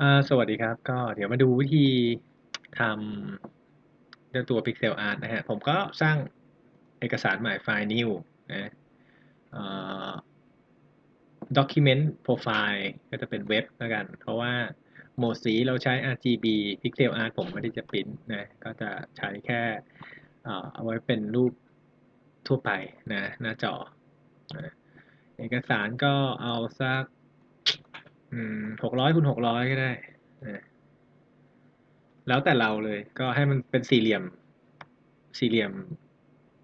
อ่าสวัสดีครับ ก็เดี๋ยวมาดูวิธีทำเจ้าตัว Pixel Art นะฮะ ผมก็สร้างเอกสารใหม่ไฟล์ new นะเอ่อ document profile ก็จะเป็นเว็บแล้วกัน เพราะว่าโหมดสีเราใช้ RGB Pixel Art ผมไม่ได้จะปริ้นนะ ก็จะใช้แค่เอ่อเอาไว้เป็นรูปทั่วไปนะ หน้าจอนะเอกสารก็เอาสัก หกร้อยคูณหกร้อยก็ได้ แล้วแต่เราเลย ก็ให้มันเป็นสี่เหลี่ยม สี่เหลี่ยม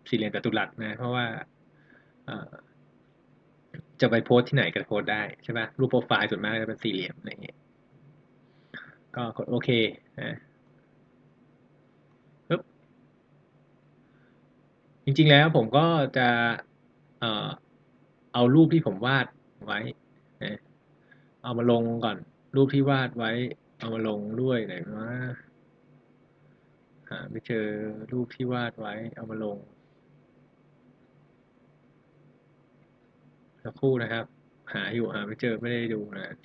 สี่เหลี่ยมจัตุรัสนะ เพราะว่าจะไปโพสที่ไหนก็โพสได้ใช่ปะรูปโปรไฟล์ส่วนมากจะเป็นสี่เหลี่ยมอะไรเงี้ย ก็กดโอเคนะปึ๊บจริงๆแล้วผมก็จะเอารูปที่ผมวาดไว้ เอามาลงก่อน รูปที่วาดไว้ เอามาลงด้วยไหนว่าหาไม่เจอรูปที่วาดไว้ เอามาลงสักครู่นะครับ หาอยู่หาไม่เจอไม่ได้ดูนะ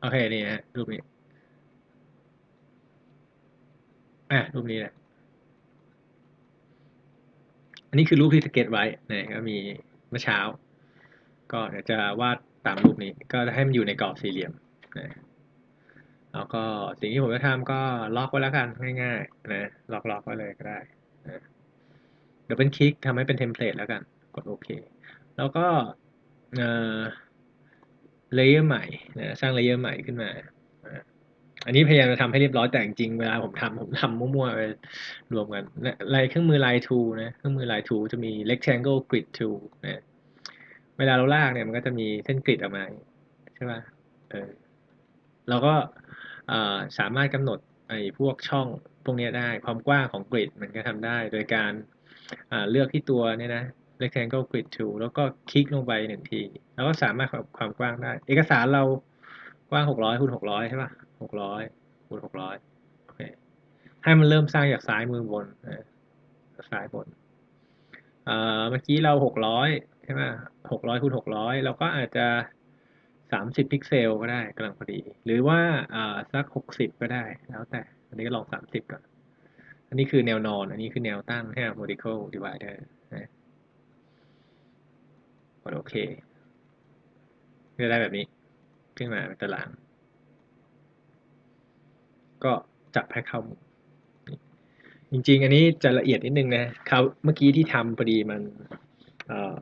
โอเคนี่ฮะรูปนี้อะรูปนี้แหละอันนี้คือรูปที่สเก็ตไว้นะก็มีเมื่อเช้า ก็เดี๋ยวจะวาดตามรูปนี้ ก็ให้มันอยู่ในกรอบสี่เหลี่ยมนะแล้วก็สิ่งที่ผมจะทำก็ล็อกไว้แล้วกันง่ายๆนะล็อกล็อกไว้เลยก็ได้นะเดี๋ยวเป็นคลิกทำให้เป็นเทมเพลตแล้วกัน กดโอเค แล้วก็เลเยอร์ใหม่นะสร้างเลเยอร์ใหม่ขึ้นมา อันนี้พยายามจะทำให้เรียบร้อยแต่จริงเวลาผมทำผมทำมั่วๆไปรวมกันลายเครื่องมือลาย tool นะเครื่องมือลาย tool จะมี rectangle grid tool นะ เวลาเราลากเนี่ยมันก็จะมีเส้นกริดออกมาใช่ไหมเออเราก็สามารถกำหนดไอ้พวกช่องพวกนี้ได้ความกว้างของกริดมันก็ทำได้ โดยการเลือกที่ตัวเนี่ยนะ rectangle grid tool แล้วก็คลิกลงไปหนึ่งที แล้วก็สามารถความกว้างได้ เอกสารเรากว้าง 600คูณ600 ใช่ป่ะ 600คูณ600 โอเค ให้มันเริ่มสร้างจากซ้ายมือบนนะซ้ายบน เมื่อกี้เรา600ใช่ไหม600คูณ600เราก็อาจจะ30พิกเซลก็ได้กำลังพอดี หรือว่าสัก60ก็ได้แล้วแต่ อันนี้ก็ลอง30ก่อน อันนี้คือแนวนอน อันนี้คือแนวตั้งใช่ไหม vertical divider นะกดโอเคจะได้แบบนี้ ขึ้นมาเป็นตาราง ก็จับให้เข้า จริงๆ อันนี้จะละเอียดนิดนึงนะคราวเมื่อกี้ที่ทำพอดีมัน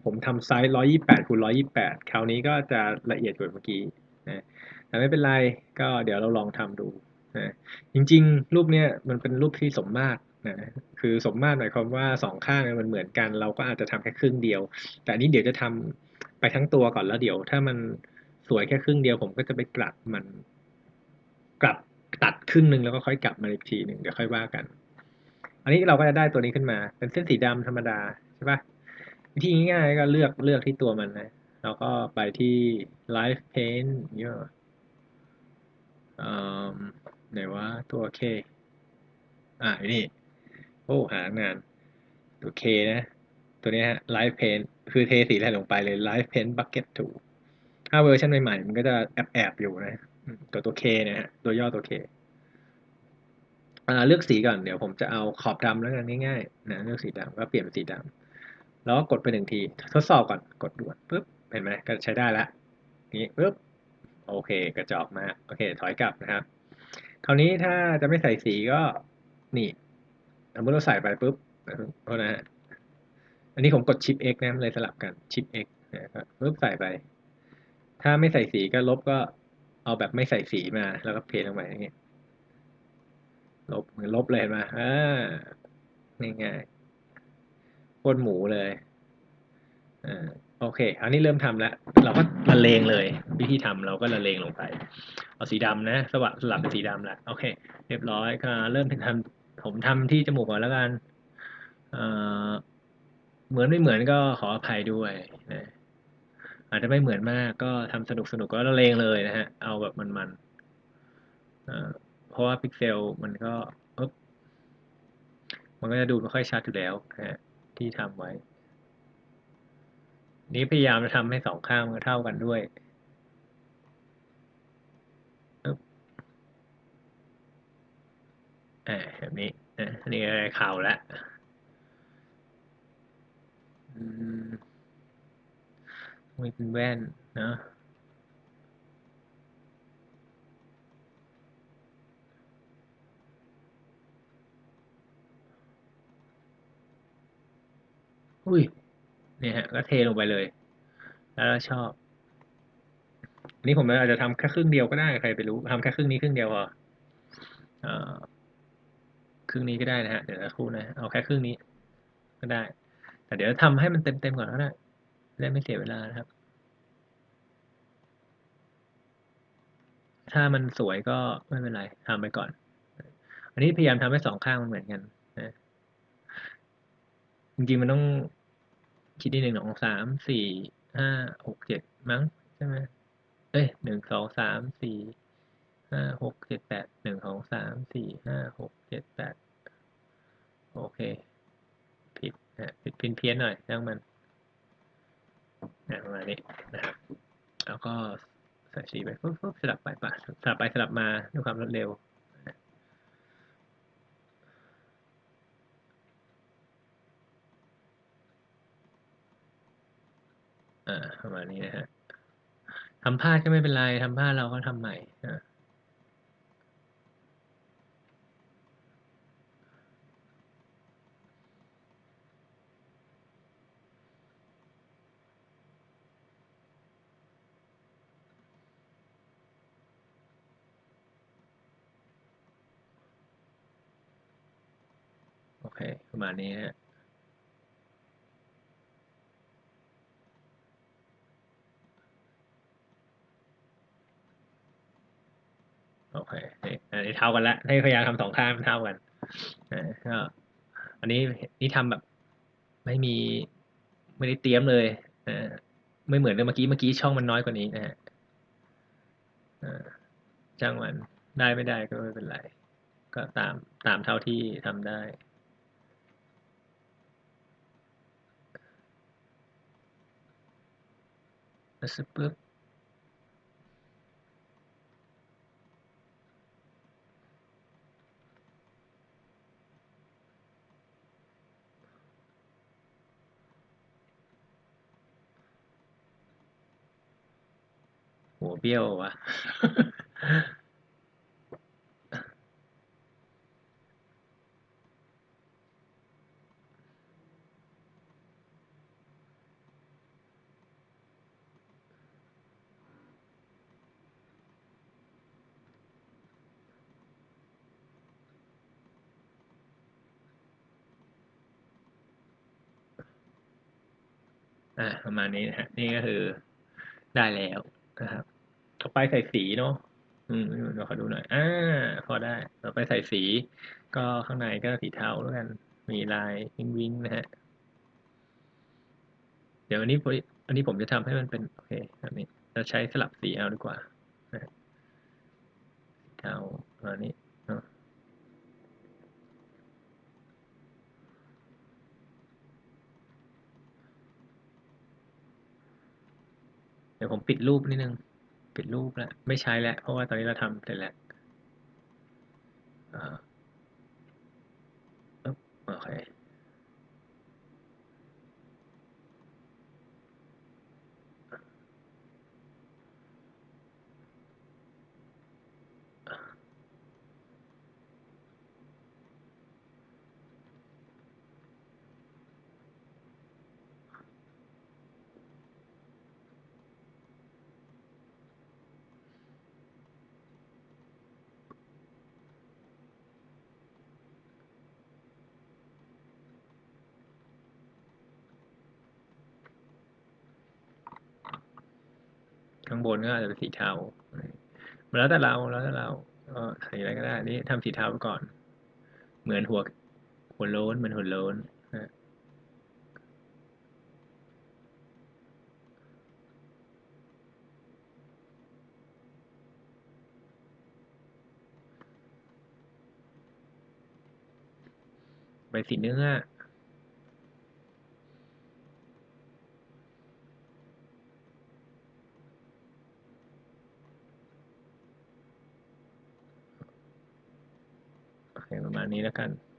ผมทำไซส์ 128คูณ128 คราวนี้ก็จะละเอียดกว่าเมื่อกี้นะแต่ไม่เป็นไรก็เดี๋ยวเราลองทำดูนะจริงๆ รูปเนี้ยมันเป็นรูปที่สมมาตรนะคือสมมาตรหมายความว่าสองข้างมันเหมือนกัน เราก็อาจจะทำแค่ครึ่งเดียว แต่นี้เดี๋ยวจะทำไปทั้งตัวก่อนแล้วเดี๋ยว ถ้ามันสวยแค่ครึ่งเดียวผมก็จะไปกลับมันกลับตัดครึ่งหนึ่งแล้วก็ค่อยกลับมาอีกทีหนึ่งเดี๋ยวค่อยว่ากัน อันนี้เราก็จะได้ตัวนี้ขึ้นมา เป็นเส้นสีดำธรรมดาใช่ปะวิธีง่ายๆก็เลือกเลือกที่ตัวมันนะแล้วก็ไปที่ Live Paint เยอะไหนว่าตัว K อ่านี่ โอ้ หางาน ตัว K นะ ตัวนี้ฮะ Live Paint คือเทสีอะไรลงไปเลย Live Paint Bucket ถูถ้าเวอร์ชันใหม่ๆ มันก็จะแอบแอบอยู่นะ ตัวตัว K นะฮะ ตัวย่อตัว K เลือกสีก่อนเดี๋ยวผมจะเอาขอบดำแล้วกันง่ายๆนะเลือกสีดำก็เปลี่ยนเป็นสีดำแล้วก็กดไปหนึ่งที ทดสอบก่อนกดด่วนปุ๊บเห็นไหมก็ใช้ได้ล้วนี้ปุ๊บโอเคกระจอกมาโอเคถอยกลับนะครับ คราวนี้ถ้าจะไม่ใส่สีก็นี่สมมติเราใส่ไปปุ๊บเพราะนะฮะอันนี้ผมกดชิป X นะเลยสลับกันชิป X นะครับปุ๊บใส่ไป ถ้าไม่ใส่สีก็ลบก็เอาแบบไม่ใส่สีมาแล้วก็เพลงลงไปอย่างเงี้ย ลบเหมือนลบเลยเห็นไหมอ่าง่ายๆนหมูเลยอโอเค อันนี้เริ่มทำแล้ว เราก็ละเลงเลย วิธีทำเราก็ละเลงลงไป เอาสีดำนะ สวัสดสลับเป็นสีดำล้วโอเค เรียบร้อยก็เริ่มทำผมทำที่จมูกก่อนแล้วกันเหมือนไม่เหมือนก็ขออภัยด้วยนะอาจจะไม่เหมือนมากก็ทำสนุกสนุกก็ละเลงเลยนะฮะ เอาแบบมันๆ เพราะว่าพิกเซลมันก็มันก็จะดูไม่ค่อยชัดอยู่แล้วนะฮะที่ทำไว้ นี้พยายามจะทำให้สองข้างมันเท่ากันด้วยอ่าแบบนี้อันนี้อะไรข่าวแล้วอืมเป็นแว่นเนาะ อุ้ย เนี่ยฮะ ก็เทลงไปเลย แล้วเราชอบอันนี้ผมอาจจะทำแค่ครึ่งเดียวก็ได้ ใครไปรู้ทำแค่ครึ่งนี้ครึ่งเดียวพอครึ่งนี้ก็ได้นะฮะ เดี๋ยวสักครู่นะ เอาแค่ครึ่งนี้ ก็ได้ แต่เดี๋ยวทำให้มันเต็มๆก่อนก็ได้ได้ไม่เสียเวลานะครับ ถ้ามันสวยก็ไม่เป็นไรทำไปก่อน อันนี้พยายามทำให้สองข้างมันเหมือนกันนะจริงๆมันต้อง คิดที่หนึ่งสองสามสี่ห้าหกเจ็ดมั้งใช่ไหมเอ้ยหนึ่งสองสามสี่ห้าหกเจ็ดแปดหนึ่งสองสามสี่ห้าหกเจ็ดแปดโอเค ผิดนะผิดเพี้ยนเพี้ยนหน่อยช่างมันนะประมาณนี้นะครับแล้วก็ใส่สีไปปุ๊บสลับไปปะสลับไปสลับมาด้วยความรวดเร็ว อ่าประมาณนี้นะฮะทำพลาดก็ไม่เป็นไรทำพลาดเราก็ทำใหม่โอเค ประมาณนี้ฮะโอเค นี้เท่ากันละให้พยายามทำสองข้างเท่ากันก็อันนี้นี่ทำแบบ ไม่มีไม่ได้เตรียมเลยอไม่เหมือนเมื่อกี้เมื่อกี้ช่องมันน้อยกว่านี้นะฮะจ้างมันได้ไม่ได้ก็ไม่เป็นไร ก็ตามตามเท่าที่ทำได้แล้วสึปุ๊บ เบี้ยววะอ่าประมาณนี้นะฮะนี่ก็คือได้แล้วนะครับ ไปใส่สีเนาะอืมเราขอดูหน่อย อ่า พอได้ต่อไปใส่สี ก็ข้างในก็สีเทาแล้วกัน มีลายวิงวิงนะฮะ เดี๋ยวอันนี้ผมอันนี้ผมจะทำให้มันเป็น โอเคแบบนี้ เราใช้สลับสีเอาดีกว่าเทาประมาณนี้เนาะเดี๋ยวผมปิดรูปนิดนึง ปิดรูปแล้วไม่ใช้แล้วเพราะว่าตอนนี้เราทำเสร็จแล้วอ่าปึ๊บโอเค ข้างบนก็อาจจะเป็นสีเทามันแล้วแต่เราแล้วแต่เราก็ใส่อะไรก็ได้นี่ทำสีเทาไปก่อน เหมือนหัวหัวโล้นเหมือนหัวโล้นนะใบสีเนื้อ โ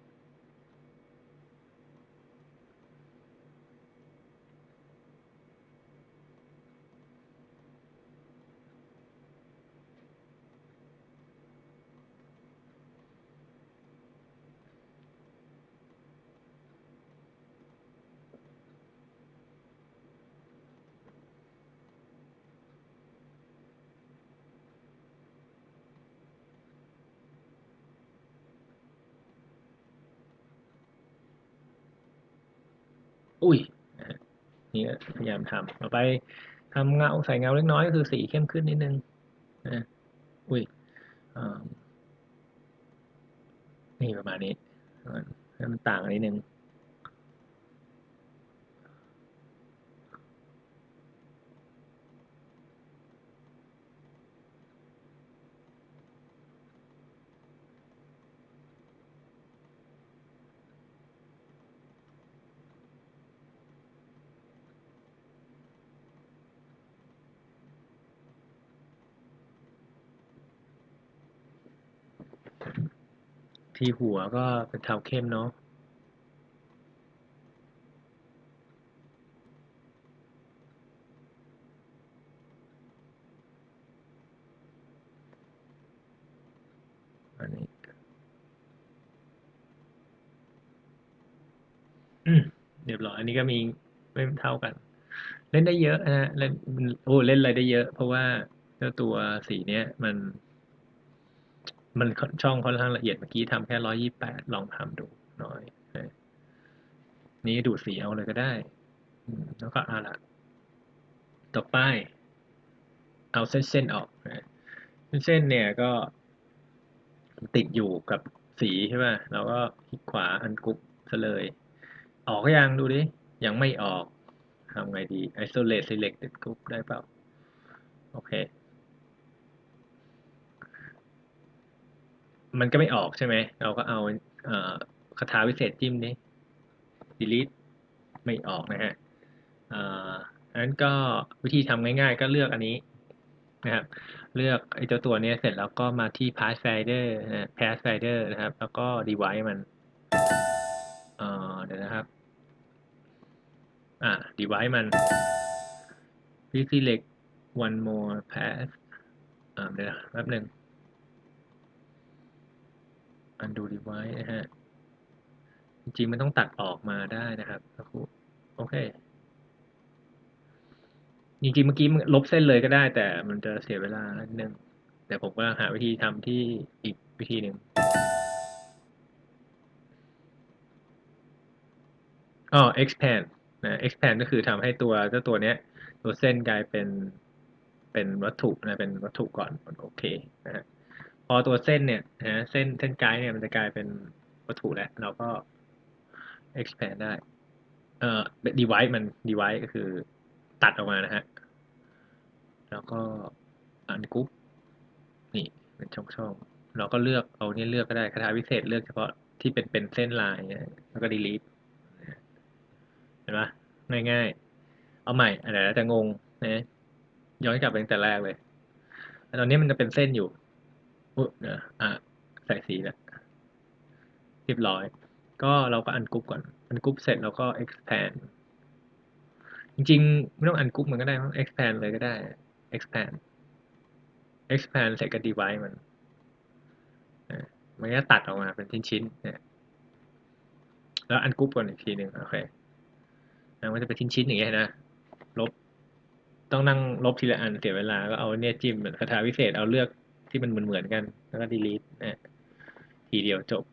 อุ้ยนี่พยายามทำต่อไปทำเงาใส่เงาเล็กน้อยก็คือสีเข้มขึ้นนิดนึงนะอุ้ยนี่ประมาณนี้ให้มันต่างกันนิดนึง ที่หัวก็เป็นเทาเข้มเนาะอันนี้เรียบร้อยอันนี้ก็มีไม่เท่ากัน เล่นได้เยอะนะเล่นโอ้เล่นอะไรได้เยอะ เพราะว่าเจ้าตัวสีเนี้ยมัน มันช่องค่อนข้างละเอียดเมื่อกี้ทำแค่ร้อยี่แปดลองทำดูหน่อยนี้ดูดสีเอาเลยก็ได้แล้วก็เอาละต่อไป เอาเส้นเส้นออกนะเส้นเนี่ยก็ ติดอยู่กับสีใช่ป่ะเราก็คลิกขวาอันกรุ๊ปซะเลย ออกก็ยังดูดิ ยังไม่ออกทำไงดี isolate selected group ได้เปล่า โอเค มันก็ไม่ออกใช่ไหม เราก็เอาเอ่อคาถาวิเศษจิ้มนี้ delete ไม่ออกนะฮะอันนั้นก็วิธีทำง่ายๆ ก็เลือกอันนี้นะครับ เลือกไอ้เจ้าตัวนี้เสร็จแล้วก็มาที่ path slider นะ path slider นะครับ แล้วก็ device มันเดี๋ยวนะครับ อ่า device มัน select one more path อ่าเดี๋ยวนะแป๊บหนึ่ง undo device นะฮะ จริงๆมันต้องตัดออกมาได้นะครับครูโอเค จริงๆเมื่อกี้มันลบเส้นเลยก็ได้ แต่มันจะเสียเวลานิดนึงแต่ผมก็หาวิธีทำที่อีกวิธีหนึ่งอ๋อ expand นะ expand ก็คือทำให้ตัวเจ้าตัวเนี้ย ตัวเส้นกลายเป็นเป็นวัตถุนะ เป็นวัตถุก่อนโอเคนะฮะ พอตัวเส้นเนี่ยนะเส้นเส้นไกด์เนี่ยมันจะกลายเป็นวัตถุแล้ว เราก็ expand ได้ เอ่อ device มัน device ก็คือตัดออกมานะฮะ แล้วก็อันกรุ๊ปนี่เป็นช่องๆเราก็เลือกเอาเนี่เลือกก็ได้คาถาพิเศษเลือกเฉพาะที่เป็นเป็นเส้นลายเนี่ยแล้วก็ delete เห็นไหมง่ายๆ เอาใหม่อันไหนจะงงนะย้อนกลับไปตั้งแต่แรกเลยตอนนี้มันจะเป็นเส้นอยู่ อุ๊ยนะอะใส่สีแล้วเรียบร้อย ก็เราก็อันกรุ๊ปก่อน อันกรุ๊ปเสร็จเราก็ expand จริงๆ ไม่ต้องอันกรุ๊ปมันก็ได้มั้ง expand เลยก็ได้ expand expand เสร็จกับ device มันนะมันก็ตัดออกมาเป็นชิ้นๆเนี่ยแล้วอันกรุ๊ปก่อนอีกทีหนึ่งโอเคมันจะเป็นชิ้นๆอย่างเงี้ยนะ ลบ ต้องนั่งลบทีละอันเสียเวลา ก็เอาเนี่ยจิ้มคาถาวิเศษ เอาเลือก ที่มันเหมือนๆกัน แล้วก็ delete นะทีเดียวจบ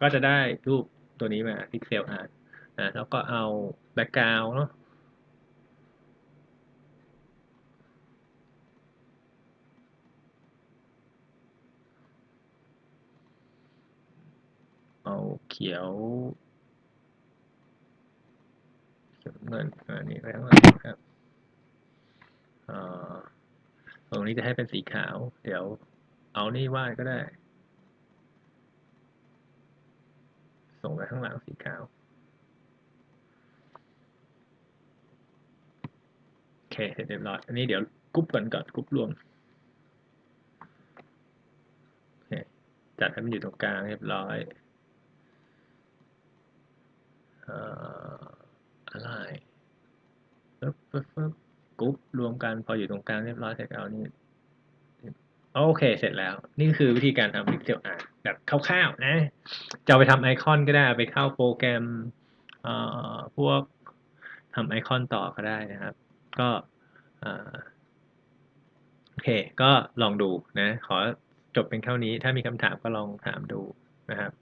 ก็จะได้รูปตัวนี้มา pixel art นะแล้วก็เอา background เนาะเอาเขียวเขียวเงินอันนี้ไว้ข้างหลังครับอ่อ ตรงนี้จะให้เป็นสีขาว เดี๋ยวเอานี่วาดก็ได้ ส่งไปข้างหลังสีขาว โอเค เสร็จเรียบร้อย อันนี้เดี๋ยวกรุ๊ปก่อนก่อนกรุ๊ปรวมโอเคจัดให้มันอยู่ตรงกลางเรียบร้อยอ่ออะไรปึ๊บปึ๊บปึ๊บ รุ๊ปรวมกันพออยู่ตรงกลางเรียบร้อยเสร็จเอานี่โอเคเสร็จแล้ว นี่คือวิธีการทำ Pixel Art แบบคร่าวๆนะ จะไปทำไอคอนก็ได้ไปเข้าโปรแกรมพวกทำไอคอนต่อก็ได้นะครับ ก็โอเค ก็ลองดูนะ ขอจบเป็นเท่านี้ ถ้ามีคำถามก็ลองถามดูนะครับ